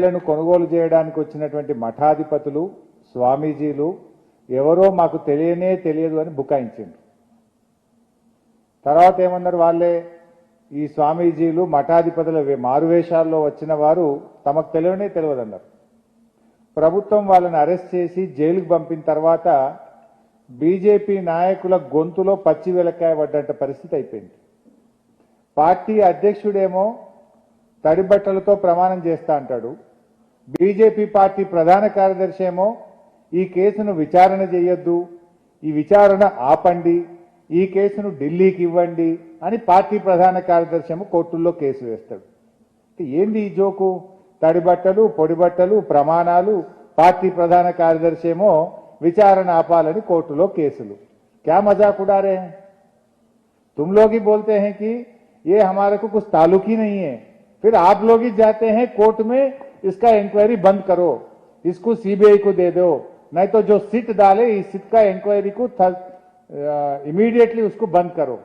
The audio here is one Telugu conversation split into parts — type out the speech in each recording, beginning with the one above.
లను కొనుగోలు చేయడానికి వచ్చినటువంటి మఠాధిపతులు స్వామీజీలు ఎవరో మాకు తెలియనే తెలియదు అని బుకాయించిండ్రు. తర్వాత ఏమన్నారు వాళ్ళే ఈ స్వామీజీలు మఠాధిపతుల మారువేషాల్లో వచ్చిన వారు తమకు తెలియనే తెలియదన్నారు. ప్రభుత్వం వాళ్ళని అరెస్ట్ చేసి జైలుకు పంపిన తర్వాత బీజేపీ నాయకుల గొంతులో పచ్చి వెలకాయ పడ్డంట పరిస్థితి అయిపోయింది. పార్టీ అధ్యక్షుడేమో తడి బట్టలతో ప్రమాణం చేస్తా అంటాడు బీజేపీ పార్టీ ప్రధాన కార్యదర్శి ఏమో ఈ కేసును విచారణ చేయొద్దు ఈ విచారణ ఆపండి ఈ కేసును ఢిల్లీకి ఇవ్వండి అని పార్టీ ప్రధాన కార్యదర్శి ఏమో కోర్టుల్లో కేసు వేస్తాడు అంటే ఏంది ఈ జోకు తడి బట్టలు పొడి బట్టలు ప్రమాణాలు పార్టీ ప్రధాన కార్యదర్శి ఏమో విచారణ ఆపాలని కోర్టులో కేసులు క్యా మజాక్ उड़ा रहे हैं तुम लोग ही बोलते हैं कि ये हमारे को कुछ ताल्लुक ही नहीं है फिर आप लोग ही जाते हैं कोर्ट में इसका इंक्वायरी बंद करो। इसको सीबीआई को दे दो। नहीं तो जो सिट डाले इस सिट का इंक्वायरी को इमीडिएटली उसको बंद करो।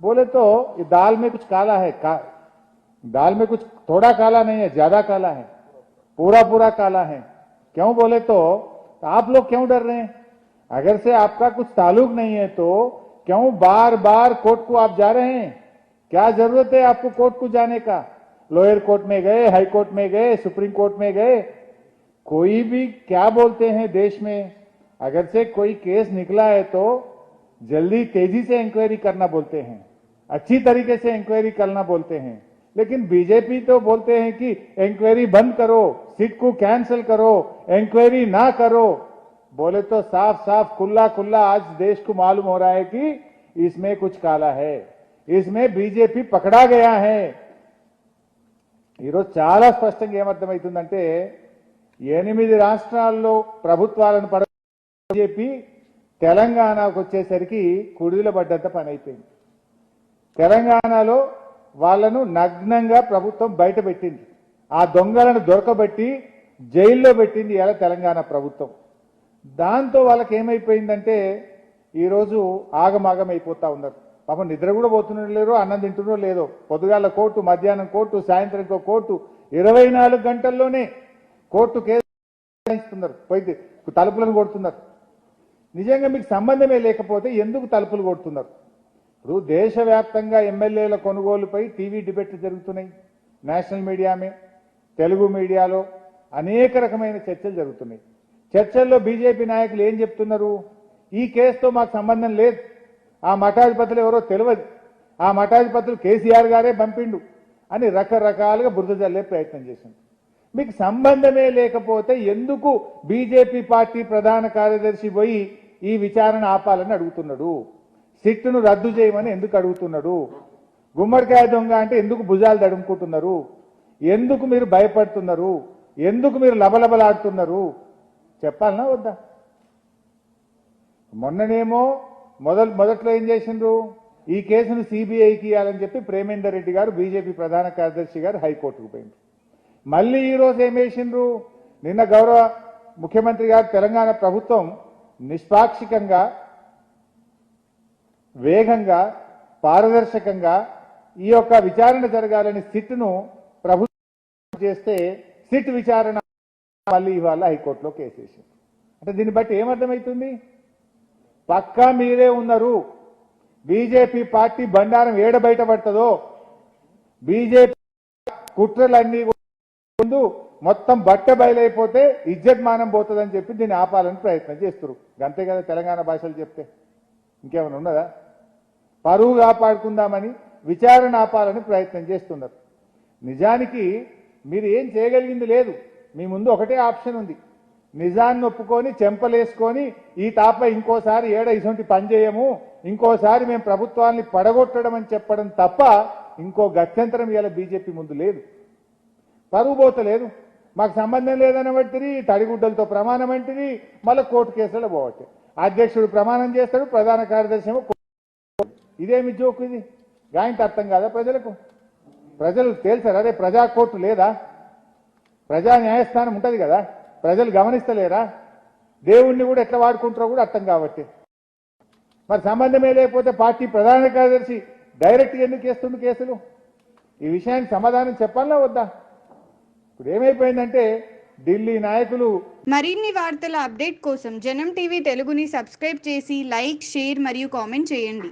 बोले तो दाल में कुछ काला है का, दाल में कुछ थोड़ा काला नहीं है ज़्यादा काला है। पूरा पूरा काला है। क्यों बोले तो आप लोग क्यों डर रहे हैं? अगर से आपका कुछ ताल्लुक नहीं है तो क्यों बार बार कोर्ट को आप जा रहे हैं? क्या ज़रूरत है आपको कोर्ट को जाने का? लोअर कोर्ट में गए, हाई कोर्ट में गए, सुप्रीम कोर्ट में गए, कोई भी क्या बोलते हैं देश में? अगर से कोई केस निकला है तो जल्दी तेज़ी से इंक्वायरी करना बोलते हैं, अच्छी तरीके से इंक्वायरी करना बोलते हैं। लेकिन बीजेपी तो बोलते हैं कि इंक्वायरी बंद करो, सीट को कैंसिल करो इंक्वायरी ना करो। बोले तो साफ़ साफ़, खुला खुला, आज देश को मालूम हो रहा है कि इसमें कुछ काला है, इसमें बीजेपी पकड़ा गया है। ఈరోజు చాలా స్పష్టంగా ఏమర్థమవుతుందంటే ఎనిమిది రాష్ట్రాల్లో ప్రభుత్వాలను పడ చెప్పి తెలంగాణకు వచ్చేసరికి కుడిలో పడ్డంత పని అయిపోయింది తెలంగాణలో వాళ్ళను నగ్నంగా ప్రభుత్వం బయట పెట్టింది. ఆ దొంగలను దొరకబెట్టి జైల్లో పెట్టింది ఇలా తెలంగాణ ప్రభుత్వం. దాంతో వాళ్ళకి ఏమైపోయిందంటే ఈరోజు ఆగమాగం అయిపోతా ఉన్నారు. పాప నిద్ర కూడా పోతున్నారు లేరు అన్నం తింటున్నారు లేదో పొద్దుగాల కోర్టు మధ్యాహ్నం కోర్టు సాయంత్రంకో కోర్టు ఇరవై నాలుగు గంటల్లోనే కోర్టు కేసు పోయి తలుపులను కొడుతున్నారు. నిజంగా మీకు సంబంధమే లేకపోతే ఎందుకు తలుపులు కొడుతున్నారు? ఇప్పుడు దేశవ్యాప్తంగా ఎమ్మెల్యేల కొనుగోలుపై టీవీ డిబేట్లు జరుగుతున్నాయి. నేషనల్ మీడియామే తెలుగు మీడియాలో అనేక రకమైన చర్చలు జరుగుతున్నాయి. చర్చల్లో బీజేపీ నాయకులు ఏం చెప్తున్నారు? ఈ కేసుతో మాకు సంబంధం లేదు. ఆ మఠాధిపతులు ఎవరో తెలియదు. ఆ మఠాధిపతులు కేసీఆర్ గారే పంపిండు అని రకరకాలుగా బురద జల్లే ప్రయత్నం చేసింది మీకు సంబంధమే లేకపోతే ఎందుకు బీజేపీ పార్టీ ప్రధాన కార్యదర్శి పోయి ఈ విచారణ ఆపాలని అడుగుతున్నాడు? సిట్టును రద్దు చేయమని ఎందుకు అడుగుతున్నాడు? గుమ్మడికాయ దొంగ అంటే ఎందుకు భుజాలు దడుముకుంటున్నారు? ఎందుకు మీరు భయపడుతున్నారు? ఎందుకు మీరు లబలబలాడుతున్నారు? చెప్పాలనా వద్దా? మొన్ననేమో మొదలు మొదట్లో ఏం చేసిండ్రు? ఈ కేసును సిబిఐకి ఇవ్వాలని చెప్పి ప్రేమేందర్ రెడ్డి గారు బీజేపీ ప్రధాన కార్యదర్శి గారు హైకోర్టుకు పోయింది మళ్ళీ ఈ రోజు ఏం చేసిండ్రు? నిన్న గౌరవ ముఖ్యమంత్రి గారు తెలంగాణ ప్రభుత్వం నిష్పాక్షికంగా వేగంగా పారదర్శకంగా ఈ యొక్క విచారణ జరగాలని సిట్ను ప్రభుత్వం చేస్తే సిట్ విచారణ మళ్ళీ ఇవాళ హైకోర్టులో కేసేసింది అంటే దీన్ని బట్టి ఏమర్థమవుతుంది? పక్కా మీరే ఉన్నారు. బీజేపీ పార్టీ బండారం ఏడ బయట పడుతుందో? బీజేపీ కుట్రలన్నీ ముందు మొత్తం బట్ట బయలైపోతే ఇజ్జత్ మానం పోతుందని చెప్పి దీన్ని ఆపాలని ప్రయత్నం చేస్తారు అంతే కదా తెలంగాణ భాషలు చెప్తే. ఇంకేమైనా ఉన్నదా? పరువు కాపాడుకుందామని విచారణ ఆపాలని ప్రయత్నం చేస్తున్నారు. నిజానికి మీరు ఏం చేయగలిగింది లేదు. మీ ముందు ఒకటే ఆప్షన్ ఉంది. నిజాన్ని ఒప్పుకొని చెంపలేసుకొని ఈ తాప ఇంకోసారి ఏడ ఇటువంటి పని చేయము? ఇంకోసారి మేము ప్రభుత్వాన్ని పడగొట్టడం అని చెప్పడం తప్ప ఇంకో గత్యంతరం ఇవాళ బీజేపీ ముందు లేదు. పరువు పోతలేదు మాకు సంబంధం లేదని తడిగుడ్డలతో ప్రమాణం అంటిది మళ్ళీ కోర్టు కేసులో పోవట్టే. అధ్యక్షుడు ప్రమాణం చేస్తాడు ప్రధాన కార్యదర్శి ఇదేమి జోకు ఇది? గాయంత అర్థం కాదా ప్రజలకు? ప్రజలు తేల్చారు? అరే ప్రజా కోర్టు లేదా? ప్రజా న్యాయస్థానం ఉంటుంది కదా? ప్రజలు గమనిస్తలేరా? దేవుణ్ణి కూడా ఎట్లా వాడుకుంటారో కూడా అర్థం కాబట్టి. మరి సంబంధమే లేకపోతే పార్టీ ప్రధాన కార్యదర్శి డైరెక్ట్ ఎందుకు వేస్తుంది కేసులు? ఈ విషయానికి సమాధానం చెప్పాలా వద్దా? ఇప్పుడు ఏమైపోయిందంటే ఢిల్లీ నాయకులు మరిన్ని వార్తల అప్డేట్ కోసం జనం టీవీ తెలుగుని సబ్స్క్రైబ్ చేసి లైక్ షేర్ మరియు కామెంట్ చేయండి.